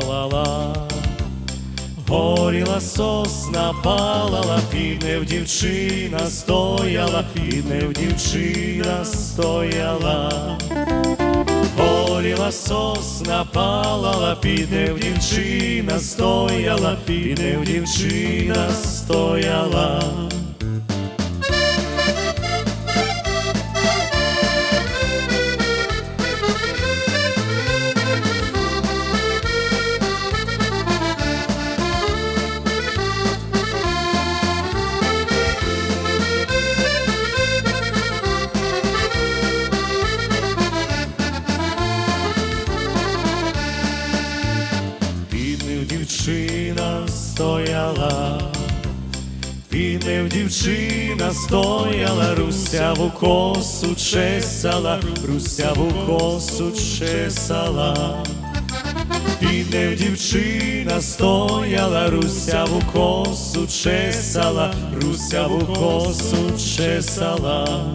палала, горіла сосна палала, під нев дівчина стояла, під нев дівчина стояла, горіла сосна палала, під нев дівчина стояла, під нев дівчина стояла. Дівчина стояла, піднев дівчина стояла, русяву косу чесала, русяву косу чесала. Піднев дівчина стояла, русяву косу чесала, русяву косу чесала.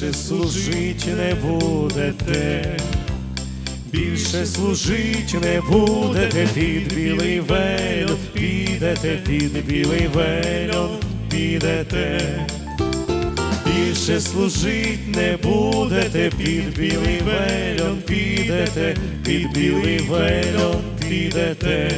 Більше служить не будете, більше служить не будете, під білий вельон, підете, під білий вельон, підете, більше служить не будете, під білий вельон, підете, під білий вельон, підете.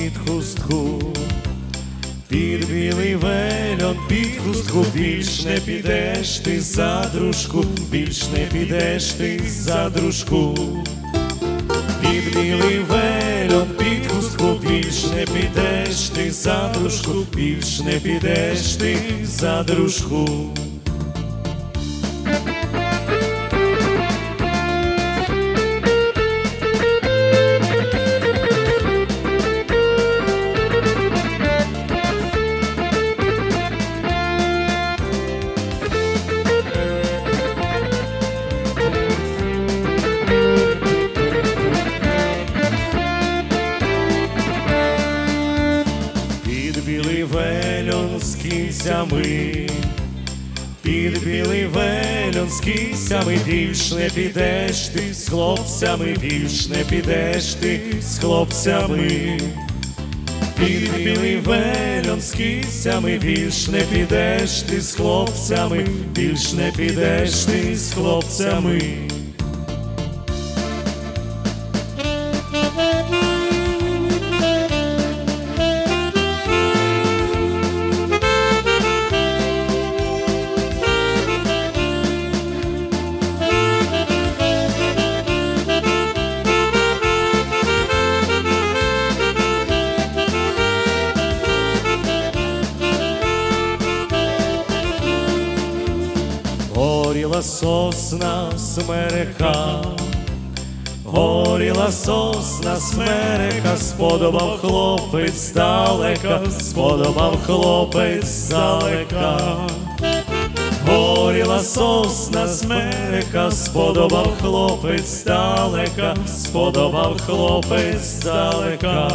Під хустку, під білий вельон, під хустку, більш не підеш ти за дружку, більш не підеш ти за дружку. Під білий вельон, під хустку, більш не підеш ти за дружку, більш не підеш ти за дружку. З під білий вельон з кінцями, більш не підеш ти з хлопцями, більш не підеш ти з хлопцями. Під білий вельон з кінцями, більш не підеш ти з хлопцями, більш не підеш ти з хлопцями. Сосна смерека, горіла сосна смерека, сподобав хлопець здалека, сподобав хлопець здалека. Горіла сосна смерека, сподобав хлопець далека, сподобав хлопець далека.